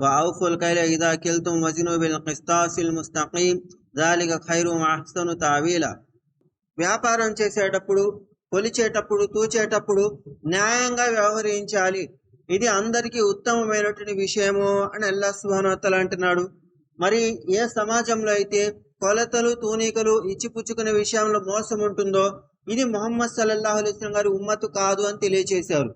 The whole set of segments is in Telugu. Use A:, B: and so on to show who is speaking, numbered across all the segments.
A: وأوفوا الكيل إذا كلتم وزنوا بالقسطاس المستقيم ذلك خير وأحسن تأويلا వ్యాపారం చేసేటప్పుడు కొలిచేటప్పుడు తూచేటప్పుడు న్యాయంగా వ్యవహరించాలి ఇది అందరికీ ఉత్తమమైనటువంటి విషయము అని అల్లా సుభానోత్తలు అంటున్నాడు మరి ఏ సమాజంలో అయితే కొలతలు తూనికలు ఇచ్చిపుచ్చుకునే విషయంలో మోసం ఉంటుందో ఇది మొహమ్మద్ సల్లల్లాహు అలైస్లం గారి ఉమ్మతు కాదు అని తెలియచేశారు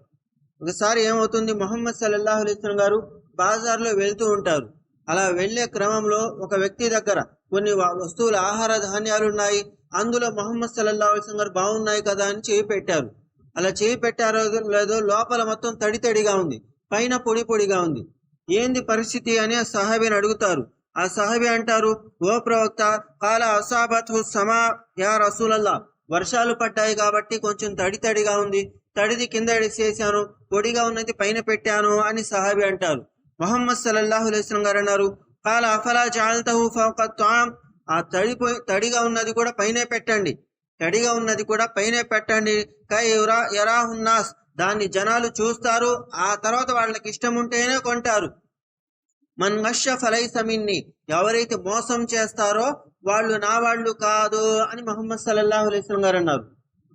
A: ఒకసారి ఏమవుతుంది మొహమ్మద్ సల్లల్లాహు అలైస్లం గారు బాజార్లో వెళ్తూ ఉంటారు. అలా వెళ్ళే క్రమంలో ఒక వ్యక్తి దగ్గర కొన్ని వస్తువుల ఆహార ధాన్యాలు ఉన్నాయి. అందులో మొహమ్మద్ సల్లల్లా అలైస్లం గారు బాగున్నాయి కదా అని చేయి పెట్టారు. అలా చేయి పెట్టారో లేదో లోపల మొత్తం తడి తడిగా ఉంది. పైన పొడి పొడిగా ఉంది. ఏంది పరిస్థితి అని ఆ సహాబీని అడుగుతారు. ఆ సహాబి అంటారు ఓ ప్రవక్త కాల అసాబత్ సమా యా రసూలల్లా వర్షాలు పడ్డాయి కాబట్టి కొంచెం తడి తడిగా ఉంది. తడిది కింద ఎడిసేసాను పొడిగా ఉన్నది పైన పెట్టాను అని సహాబి అంటారు. మొహమ్మద్ సల్లల్లాహు అలైస్లం గారు అన్నారు కాల అఫలా జాల్తహు ఫౌక తామ్ ఆ తడిపోయి తడిగా ఉన్నది కూడా పైనే పెట్టండి. తడిగా ఉన్నది కూడా పైనే పెట్టండి. కై ఎరా ఉన్నాస్ దాన్ని జనాలు చూస్తారు ఆ తర్వాత వాళ్ళకి ఇష్టం ఉంటేనే కొంటారు. మన్ మష ఫలైస మిన్ని. ఎవరైతే మోసం చేస్తారో వాళ్ళు నా వాళ్ళు కాదు అని మొహమ్మద్ సల్లల్లాహు అలైస్లం గారు అన్నారు.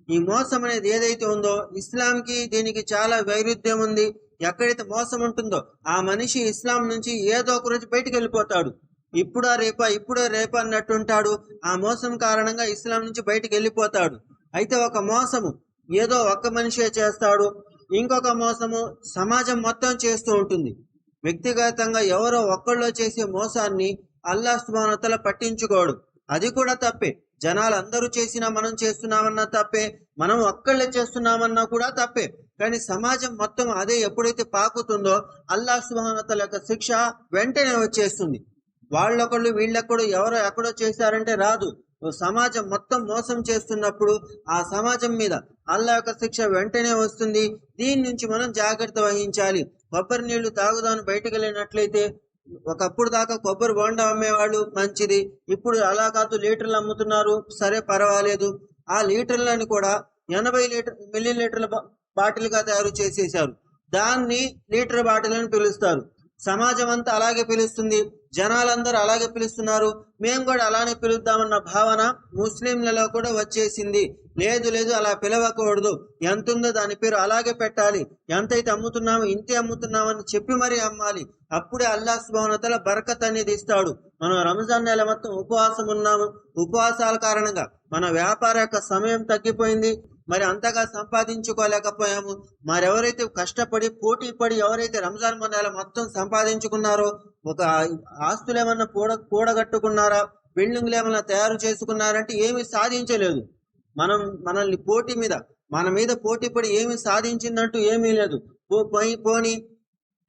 A: ఈ మోసం అనేది ఏదైతే ఉందో ఇస్లాంకి దీనికి చాలా వైరుధ్యం ఉంది. ఎక్కడైతే మోసం ఉంటుందో ఆ మనిషి ఇస్లాం నుంచి ఏదో ఒక రోజు బయటికి వెళ్ళిపోతాడు. ఇప్పుడా రేపా ఇప్పుడే రేపా అన్నట్టుంటాడు. ఆ మోసం కారణంగా ఇస్లాం నుంచి బయటికి వెళ్ళిపోతాడు. అయితే ఒక మోసము ఏదో ఒక్క మనిషే చేస్తాడు. ఇంకొక మోసము సమాజం మొత్తం చేస్తూ ఉంటుంది. వ్యక్తిగతంగా ఎవరో ఒక్కళ్ళో చేసే మోసాన్ని అల్లా సుబానతల పట్టించుకోడు. అది కూడా తప్పే. జనాలు అందరూ చేసినా మనం చేస్తున్నామన్నా తప్పే. మనం ఒక్కళ్ళే చేస్తున్నామన్నా కూడా తప్పే. కానీ సమాజం మొత్తం అదే ఎప్పుడైతే పాకుతుందో అల్లా సుభానతల యొక్క శిక్ష వెంటనే వచ్చేస్తుంది. వాళ్ళొకళ్ళు వీళ్ళొకడు ఎవరో ఎక్కడో చేశారంటే రాదు. సమాజం మొత్తం మోసం చేస్తున్నప్పుడు ఆ సమాజం మీద అల్లా యొక్క శిక్ష వెంటనే వస్తుంది. దీని నుంచి మనం జాగ్రత్త వహించాలి. కొబ్బరి నీళ్ళు తాగుదాను బయటకు వెళ్ళినట్లయితే ఒకప్పుడు దాకా కొబ్బరి బోండా అమ్మేవాళ్ళు మంచిది. ఇప్పుడు అలా కాదు లీటర్లు అమ్ముతున్నారు. సరే పర్వాలేదు. ఆ లీటర్లను కూడా ఎనభై లీటర్ మిల్లీ లీటర్ల బాటిల్గా తయారు చేసేసారు దాన్ని లీటర్ బాటిల్ అని పిలుస్తారు. సమాజం అంతా అలాగే పిలుస్తుంది. జనాలందరూ అలాగే పిలుస్తున్నారు. మేము కూడా అలానే పిలుద్దామన్న భావన ముస్లింలలో కూడా వచ్చేసింది. లేదు లేదు అలా పిలవకూడదు. ఎంత ఉందో దాని పేరు అలాగే పెట్టాలి. ఎంతైతే అమ్ముతున్నామో ఇంతే అమ్ముతున్నామని చెప్పి మరీ అమ్మాలి. అప్పుడే అల్లా సుభానతల బరకత్ అనేది ఇస్తాడు. మనం రంజాన్ నెల మొత్తం ఉపవాసం ఉన్నాము. ఉపవాసాల కారణంగా మన వ్యాపార యొక్క సమయం తగ్గిపోయింది. మరి అంతగా సంపాదించుకోలేకపోయాము. మరెవరైతే కష్టపడి పోటీ పడి ఎవరైతే రంజాన్ నెల మొత్తం సంపాదించుకున్నారో ఒక ఆస్తులు ఏమన్నా కూడ కూడగట్టుకున్నారా? బిల్డింగ్లు ఏమైనా తయారు చేసుకున్నారంటే ఏమీ సాధించలేదు. మనం మనల్ని పోటీ మీద మన మీద పోటీ పడి ఏమి సాధించిందంటూ ఏమీ లేదు. పోయి పోని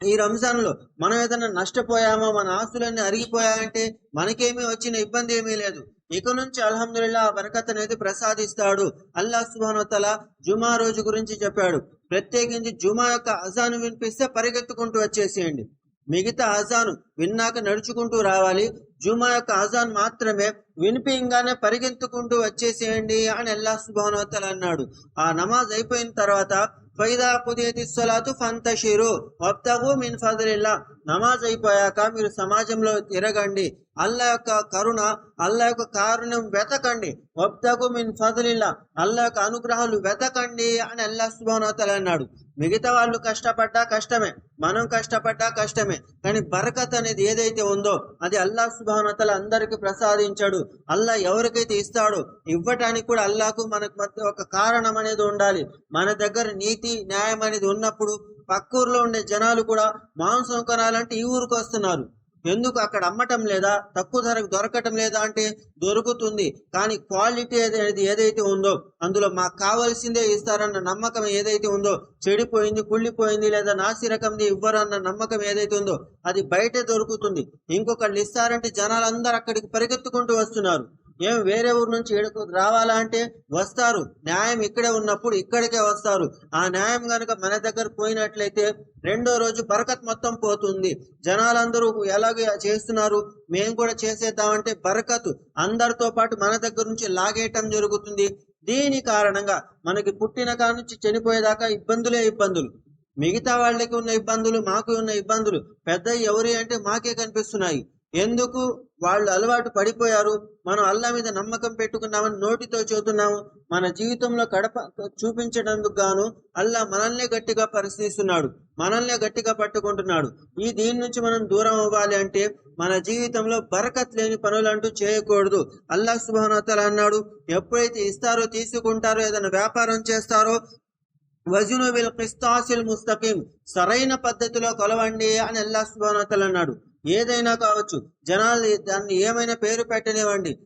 A: ఈ రంజాన్లో మనం ఏదైనా నష్టపోయామో? మన ఆస్తులన్నీ అరిగిపోయాయంటే మనకేమీ వచ్చిన ఇబ్బంది ఏమీ లేదు. ఇక నుంచి అల్హమ్దుల్లా ఆ బరకత్ అనేది ప్రసాదిస్తాడు. అల్లా సుబానతల జుమా రోజు గురించి చెప్పాడు. ప్రత్యేకించి జుమా యొక్క అజాను వినిపిస్తే పరిగెత్తుకుంటూ వచ్చేసేయండి. మిగతా అజాను విన్నాక నడుచుకుంటూ రావాలి. జుమా యొక్క అజాన్ మాత్రమే వినిపించగానే పరిగెత్తుకుంటూ వచ్చేసేయండి అని అల్లా సుబానతల అన్నాడు. ఆ నమాజ్ అయిపోయిన తర్వాత ఫైదా కుదేతి సలాతు ఫంతషిరు వబ్తగు మిన్ ఫదలిల్లా నమాజ్ అయిపోయాక మీరు సమాజంలో తిరగండి. అల్లా యొక్క కరుణ అల్లా యొక్క కారుణ్యం వెతకండి. వబ్తగు మిన్ ఫదరిల్లా. అల్లా యొక్క అనుగ్రహాలు వెతకండి అని అల్లా సుభానోతలు అన్నాడు. మిగతా వాళ్ళు కష్టపడ్డా కష్టమే మనం కష్టపడ్డా కష్టమే. కానీ బరకత్ అనేది ఏదైతే ఉందో అది అల్లా సుబానతల అందరికీ ప్రసాదించాడు. అల్లా ఎవరికైతే ఇస్తాడో ఇవ్వటానికి కూడా అల్లాకు మనకు మధ్య ఒక కారణం అనేది ఉండాలి. మన దగ్గర నీతి న్యాయం అనేది ఉన్నప్పుడు పక్కూర్లో ఉండే జనాలు కూడా మాంసం కొనాలంటే ఈ ఊరికి వస్తున్నారు. ఎందుకు అక్కడ అమ్మటం లేదా? తక్కువ ధరకు దొరకటం లేదా అంటే దొరుకుతుంది. కానీ క్వాలిటీ అనేది ఏదైతే ఉందో అందులో మాకు కావాల్సిందే ఇస్తారన్న నమ్మకం ఏదైతే ఉందో చెడిపోయింది కుళ్ళిపోయింది లేదా నాసి రకంది ఇవ్వరన్న నమ్మకం ఏదైతే ఉందో అది బయటే దొరుకుతుంది. ఇంకొకళ్ళు ఇస్తారంటే జనాలందరూ అక్కడికి పరిగెత్తుకుంటూ వస్తున్నారు. ఏం వేరే ఊరు నుంచి ఈడకు రావాలా అంటే వస్తారు. న్యాయం ఇక్కడే ఉన్నప్పుడు ఇక్కడికే వస్తారు. ఆ న్యాయం కనుక మన దగ్గర పోయినట్లయితే రెండో రోజు బరకత్ మొత్తం పోతుంది. జనాలందరూ ఎలాగ చేస్తున్నారు? మేము కూడా చేసేద్దామంటే బరకత్. అందరితో పాటు మన దగ్గర నుంచి లాగేయటం జరుగుతుంది. దీని కారణంగా మనకి పుట్టిన కాడ నుంచి చనిపోయేదాకా ఇబ్బందులే ఇబ్బందులు. మిగతా వాళ్ళకి ఉన్న ఇబ్బందులు మాకు ఉన్న ఇబ్బందులు. పెద్ద ఎవరి అంటే మాకే కనిపిస్తున్నాయి. ఎందుకు వాళ్ళు అలవాటు పడిపోయారు? మనం అల్లా మీద నమ్మకం పెట్టుకున్నామని నోటితో చెబుతున్నాము మన జీవితంలో కడప చూపించడానికి గాను అల్లా మనల్నే గట్టిగా పరిశీలిస్తున్నాడు. మనల్నే గట్టిగా పట్టుకుంటున్నాడు. ఈ దీని నుంచి మనం దూరం అవ్వాలి అంటే మన జీవితంలో బరకత్ లేని పనులంటూ చేయకూడదు. అల్లా శుభానతలు అన్నాడు ఎప్పుడైతే ఇస్తారో తీసుకుంటారో ఏదైనా వ్యాపారం చేస్తారో వజును బిల్ కిస్తాసిల్ ముస్తకీం సరైన పద్ధతిలో కొలవండి అని అల్లా శుభానతలు అన్నాడు. ఏదైనా కావచ్చు. జనాలు దాన్ని ఏమైనా పేరు పెట్టనివ్వండి.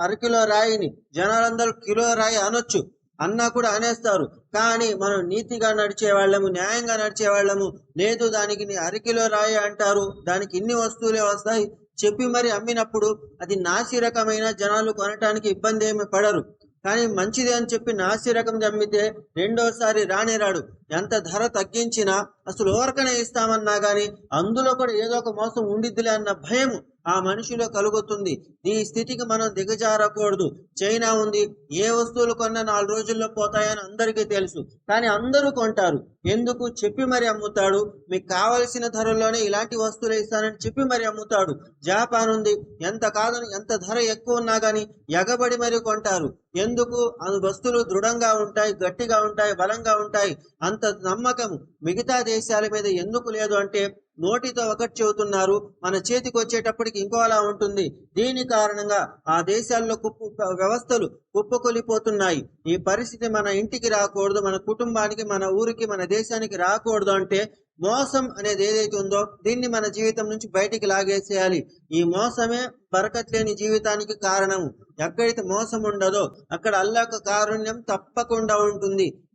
A: అరకిలో రాయిని జనాలందరూ కిలో రాయి అనొచ్చు. అన్నా కూడా అనేస్తారు. కానీ మనం నీతిగా నడిచే వాళ్ళము న్యాయంగా నడిచే వాళ్ళము. లేదు దానికి అరకిలో రాయి అంటారు. దానికి ఇన్ని వస్తువులే వస్తాయి. చెప్పి మరి అమ్మినప్పుడు అది నాసి రకమైన జనాలు కొనటానికి ఇబ్బంది ఏమి పడరు. కానీ మంచిది అని చెప్పి నాసి రకం చమ్మితే రెండోసారి రానే రాడు. ఎంత ధర తగ్గించినా అసలు ఓరకనే ఇస్తామన్నా గాని అందులో కూడా ఏదో ఒక మోసం ఉండిద్దిలే అన్న భయం ఆ మనిషిలో కలుగుతుంది. ఈ స్థితికి మనం దిగజారకూడదు. చైనా ఉంది. ఏ వస్తువులు కొన్నా నాలుగు రోజుల్లో పోతాయని అందరికీ తెలుసు. కానీ అందరూ కొంటారు. ఎందుకు? చెప్పి మరి అమ్ముతాడు. మీకు కావలసిన ధరలోనే ఇలాంటి వస్తువులు ఇస్తానని చెప్పి మరి అమ్ముతాడు. జాపాన్ ఉంది. ఎంత కాదని ఎంత ధర ఎక్కువ ఉన్నా కానీ ఎగబడి మరి కొంటారు. ఎందుకు? అది వస్తువులు దృఢంగా ఉంటాయి గట్టిగా ఉంటాయి బలంగా ఉంటాయి. అంత నమ్మకం మిగతా దేశాల మీద ఎందుకు లేదు అంటే నోటితో ఒకటి చెబుతున్నారు. మన చేతికి వచ్చేటప్పటికి ఇంకోలా ఉంటుంది. దీని కారణంగా ఆ దేశాల్లో కుప్పు వ్యవస్థలు కుప్పకొలిపోతున్నాయి. ఈ పరిస్థితి మన ఇంటికి రాకూడదు మన కుటుంబానికి మన ఊరికి మన దేశానికి రాకూడదు అంటే మోసం అనేది ఏదైతే ఉందో దీన్ని మన జీవితం నుంచి బయటికి లాగేసేయాలి. ఈ మోసమే బరకత్ లేని జీవితానికి కారణము ఎక్కడైతే మోసం ఉండదో అక్కడ అల్లాహ్ కారుణ్యం తప్పకుండా ఉంటుంది.